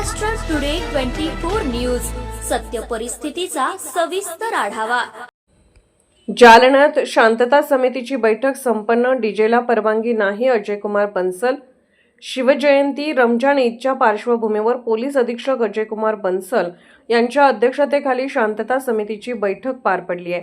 Maharashtra today twenty four news सत्य परिस्थितीचा सविस्तर आढावा. जालन्यात शांतता समितीची बैठक संपन्न. डीजेला परवानगी नाही अजयकुमार बन्सल. शिवजयंती रमजान ईदच्या पार्श्वभूमीवर पोलीस अधीक्षक अजयकुमार बन्सल यांच्या अध्यक्षतेखाली शांतता समितीची बैठक पार पडली आहे.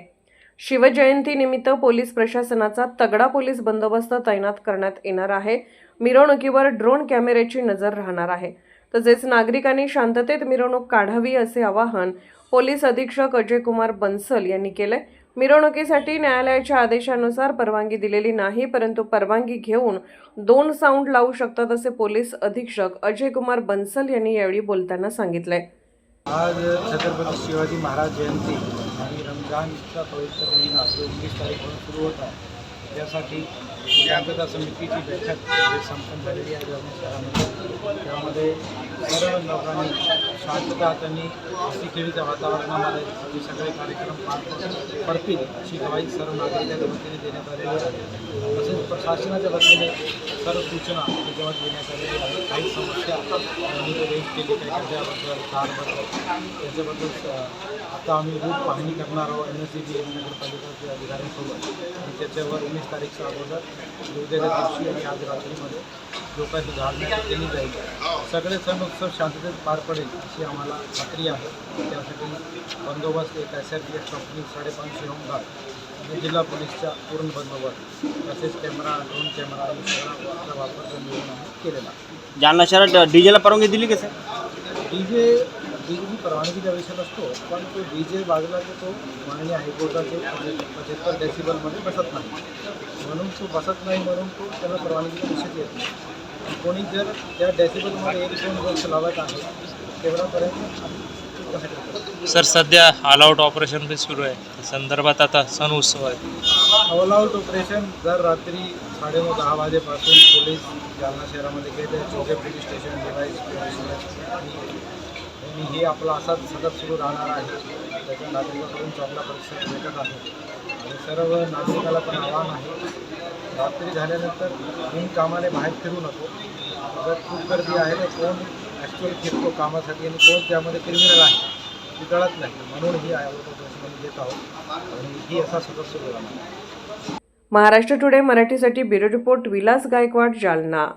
शिवजयंतीनिमित्त पोलीस प्रशासनाचा तगडा पोलीस बंदोबस्त तैनात करण्यात येणार आहे. मिरवणुकीवर ड्रोन कॅमेऱ्याची नजर राहणार आहे. तसेच नागरिकांनी शांततेत मिरवणूक काढावी असे आवाहन पोलीस अधीक्षक अजय कुमार बन्सल यांनी केलंय. मिरवणुकीसाठी न्यायालयाच्या आदेशानुसार परवानगी दिलेली नाही परंतु परवानगी घेऊन दोन साऊंड लावू शकतात असे पोलीस अधीक्षक अजय कुमार बन्सल यांनी यावेळी बोलताना सांगितलंय. आज छत्रपती शिवाजी महाराज जयंती आणि रमजानचा पवित्र महिना जो एकवीस तारीखपासून सुरू होत आहे. त्यासाठी शांतता म्हणजे समितीची बैठक म्हणजे संपन्न झालेली आहे जालना शहरामध्ये. त्यामध्ये सर्व लोकांनी शांतता त्यांनी हसी वातावरणामध्ये. हे सगळे कार्यक्रम पार पडतील. अशी ग्वाही सर्व नागरिकांच्या वतीने देण्यात आलेली आहे. तसेच प्रशासनाच्या वतीने सर्व सूचना त्याच्यावर देण्यात आलेल्या आहेत काही समस्या त्यांनी रेट केली काही त्याच्याबद्दल कारबद्दल त्याच्याबद्दल आता आम्ही रूप पाहणी करणार आहोत. एन एस सी बी नगरपालिकाच्या अधिकाऱ्यांसोबत. आणि त्याच्यावर उन्नीस तारीखच्या अगोदर उद्याच्या दिवशी आणि आज रात्रीमध्ये जो काही सुधारणा केली जाईल. सगळे सण उत्सव शांततेत पार पडेल अशी आम्हाला खात्री आहे. त्यासाठी बंदोबस्त एक S R P F company साडेपाचशे home guard जिल्हा पोलीसच्या पूर्ण बंदोबस्त तसेच कॅमेरा ड्रोन कॅमेरा सगळा आम्ही केलेला जालना शहरात डीजेला परवानगी दिली का सर? डी जे डी जेची परवानगीचा विषय नसतो पण तो डी जे बाजूला तो माननीय हायकोर्टाचे पचहत्तर डेसिबलमध्ये बसत नाही. म्हणून तो बसत नाही म्हणून तो त्याला परवानगीचा विषय येत नाही आणि कोणी जर त्या डेसिबलमध्ये एक दोन वर्ष लावत आहे तेवढ्यापर्यंत. सर सध्या ऑल आउट ऑपरेशन पण सुरू आहे. त्या संदर्भात आता सण उत्सव आहे. ऑल आउट ऑपरेशन दर रात्री साडेनऊ दहा वाजेपासून पोलीस जालना शहरामध्ये गेले चौघे पोलीस स्टेशन डिवाईस स्टेशन आणि हे आपला असाच सतत सुरू राहणार आहे. त्याच्या नागरिकांकडून चांगला प्रतिसाद भेटत आहे. आणि सर्व नागरिकाला पण आव्हान आहे. रात्री झाल्यानंतर बिनकामाने बाहेर फिरू नको. जर खूप गर्दी आहे तर कोण ॲक्च्युअल फिरतो कामासाठी आणि कोण त्यामध्ये क्रिमिनल आहे ती कळत नाही. म्हणून ही आयोगाचं ऑपरेशन घेत आहोत. आणि ही असा सतत सुरू राहणार महाराष्ट्र टुडे मराठीसाठी ब्युरो रिपोर्ट विलास गायकवाड जालना.